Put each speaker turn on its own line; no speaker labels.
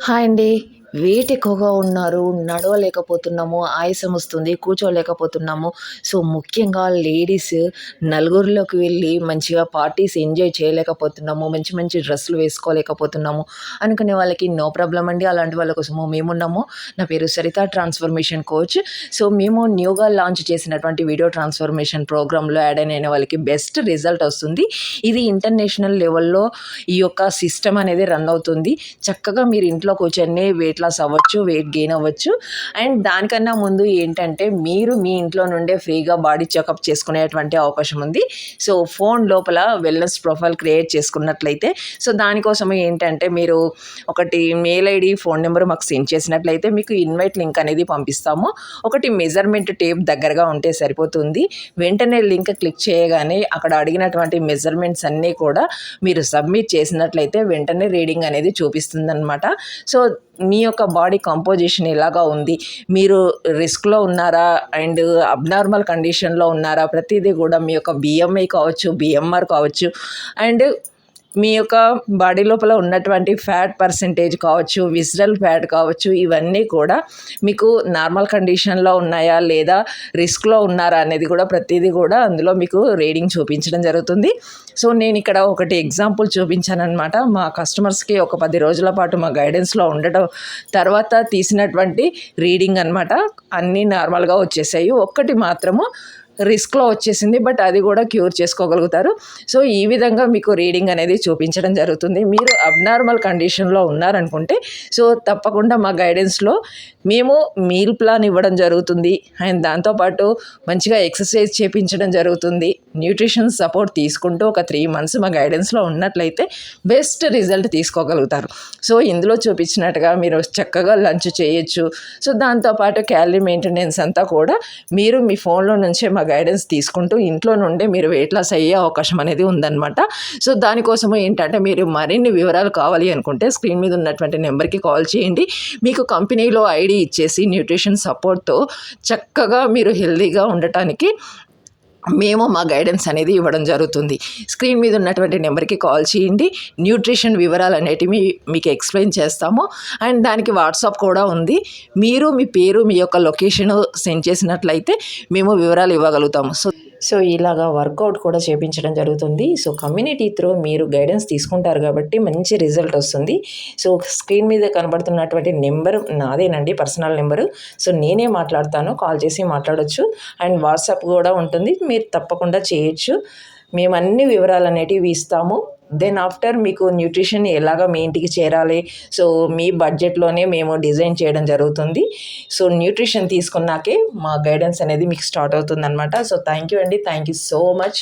Hi అండి. Wait ఎక్కువగా ఉన్నారు నడవలేకపోతున్నాము ఆయాసం వస్తుంది కూర్చోలేకపోతున్నాము. సో ముఖ్యంగా లేడీస్ నలుగురిలోకి వెళ్ళి మంచిగా పార్టీస్ ఎంజాయ్ చేయలేకపోతున్నాము మంచి మంచి డ్రెస్సులు వేసుకోలేకపోతున్నాము. అనుకునే వాళ్ళకి నో ప్రాబ్లం అండి అలాంటి వాళ్ళ కోసము మేమున్నాము. నా పేరు సరిత ట్రాన్స్ఫర్మేషన్ కోచ్. సో మేము న్యూగా లాంచ్ చేసినటువంటి వీడియో ట్రాన్స్ఫర్మేషన్ ప్రోగ్రాంలో యాడ్ అయిన వాళ్ళకి బెస్ట్ రిజల్ట్ వస్తుంది. ఇది ఇంటర్నేషనల్ లెవెల్లో ఈ యొక్క సిస్టమ్ అనేది రన్ అవుతుంది. చక్కగా మీరు ఇంట్లో కూర్చొని వెయిట్ లాస్ అవ్వచ్చు వెయిట్ గెయిన్ అవ్వచ్చు. అండ్ దానికన్నా ముందు ఏంటంటే మీరు మీ ఇంట్లో నుండే ఫ్రీగా బాడీ చెకప్ చేసుకునేటువంటి అవకాశం ఉంది. సో ఫోన్ లోపల వెల్నెస్ ప్రొఫైల్ క్రియేట్ చేసుకున్నట్లయితే సో దానికోసం ఏంటంటే మీరు ఒకటి మెయిల్ ఐడి ఫోన్ నెంబర్ మాకు సెండ్ చేసినట్లయితే మీకు ఇన్వైట్ లింక్ అనేది పంపిస్తాము. ఒకటి మెజర్మెంట్ టేప్ దగ్గరగా ఉంటే సరిపోతుంది. వెంటనే లింక్ క్లిక్ చేయగానే అక్కడ అడిగినటువంటి మెజర్మెంట్స్ అన్నీ కూడా మీరు సబ్మిట్ చేసినట్లయితే వెంటనే రీడింగ్ అనేది చూపిస్తుంది అనమాట సో మీ యొక్క బాడీ కంపోజిషన్ ఎలాగా ఉంది? మీరు రిస్క్లో ఉన్నారా? అండ్ అబ్నార్మల్ కండిషన్లో ఉన్నారా? ప్రతిదీ కూడా మీ యొక్క బిఎంఐ కావచ్చు బిఎంఆర్ కావచ్చు. అండ్ మీ యొక్క బాడీ లోపల ఉన్నటువంటి ఫ్యాట్ పర్సంటేజ్ కావచ్చు విజరల్ ఫ్యాట్ కావచ్చు ఇవన్నీ కూడా మీకు నార్మల్ కండిషన్లో ఉన్నాయా లేదా రిస్క్లో ఉన్నారా అనేది కూడా ప్రతిదీ కూడా అందులో మీకు రీడింగ్ చూపించడం జరుగుతుంది. సో నేను ఇక్కడ ఒకటి ఎగ్జాంపుల్ చూపించాను అనమాట మా కస్టమర్స్కి ఒక పది రోజుల పాటు మా గైడెన్స్లో ఉండటం తర్వాత తీసినటువంటి రీడింగ్ అనమాట అన్నీ నార్మల్గా వచ్చేసాయి. ఒక్కటి మాత్రము రిస్క్లో వచ్చేసింది బట్ అది కూడా క్యూర్ చేసుకోగలుగుతారు. సో ఈ విధంగా మీకు రీడింగ్ అనేది చూపించడం జరుగుతుంది. మీరు అబ్నార్మల్ కండిషన్లో ఉన్నారనుకుంటే సో తప్పకుండా మా గైడెన్స్లో మేము మీల్ ప్లాన్ ఇవ్వడం జరుగుతుంది. అండ్ దాంతోపాటు మంచిగా ఎక్సర్సైజ్ చేపించడం జరుగుతుంది. న్యూట్రిషన్ సపోర్ట్ తీసుకుంటూ ఒక త్రీ మంత్స్ మా గైడెన్స్లో ఉన్నట్లయితే బెస్ట్ రిజల్ట్ తీసుకోగలుగుతారు. సో ఇందులో చూపించినట్టుగా మీరు చక్కగా లంచ్ చేయొచ్చు. సో దాంతోపాటు క్యాలరీ మెయింటెనెన్స్ అంతా కూడా మీరు మీ ఫోన్లో నుంచే మా గైడెన్స్ తీసుకుంటూ ఇంట్లో నుండే మీరు వెయిట్ లాస్ అయ్యే అవకాశం అనేది ఉందన్నమాట. సో దానికోసం ఏంటంటే మీరు మరిన్ని వివరాలు కావాలి అనుకుంటే స్క్రీన్ మీద ఉన్నటువంటి నెంబర్కి కాల్ చేయండి. మీకు కంపెనీలో ఐడి ఇచ్చేసి న్యూట్రిషన్ సపోర్ట్తో చక్కగా మీరు హెల్తీగా ఉండటానికి మేము మా గైడెన్స్ అనేది ఇవ్వడం జరుగుతుంది. స్క్రీన్ మీద ఉన్నటువంటి నెంబర్కి కాల్ చేయండి. న్యూట్రిషన్ వివరాలు అనేటివి మీకు ఎక్స్ప్లెయిన్ చేస్తాము. అండ్ దానికి వాట్సాప్ కూడా ఉంది. మీరు మీ పేరు మీ యొక్క లొకేషన్ సెండ్ చేసినట్లయితే మేము వివరాలు ఇవ్వగలుగుతాము. సో సో ఇలాగా వర్కౌట్ కూడా చేపించడం జరుగుతుంది. సో కమ్యూనిటీ త్రూ మీరు గైడెన్స్ తీసుకుంటారు కాబట్టి మంచి రిజల్ట్ వస్తుంది. సో స్క్రీన్ మీద కనబడుతున్నటువంటి నెంబర్ నాదేనండి పర్సనల్ నెంబరు సో నేనే మాట్లాడతాను కాల్ చేసి మాట్లాడొచ్చు. అండ్ వాట్సాప్ కూడా ఉంటుంది. మీరు తప్పకుండా చేయొచ్చు. మేము అన్ని వివరాలు అనేటివి ఇస్తాము. దెన్ ఆఫ్టర్ మీకు న్యూట్రిషన్ ఎలాగ మీ ఇంటికి చేరాలి? సో మీ బడ్జెట్లోనే మేము డిజైన్ చేయడం జరుగుతుంది. సో న్యూట్రిషన్ తీసుకున్నాకే మా గైడెన్స్ అనేది మీకు స్టార్ట్ అవుతుంది అనమాట సో థ్యాంక్ యూ అండి. Thank you so much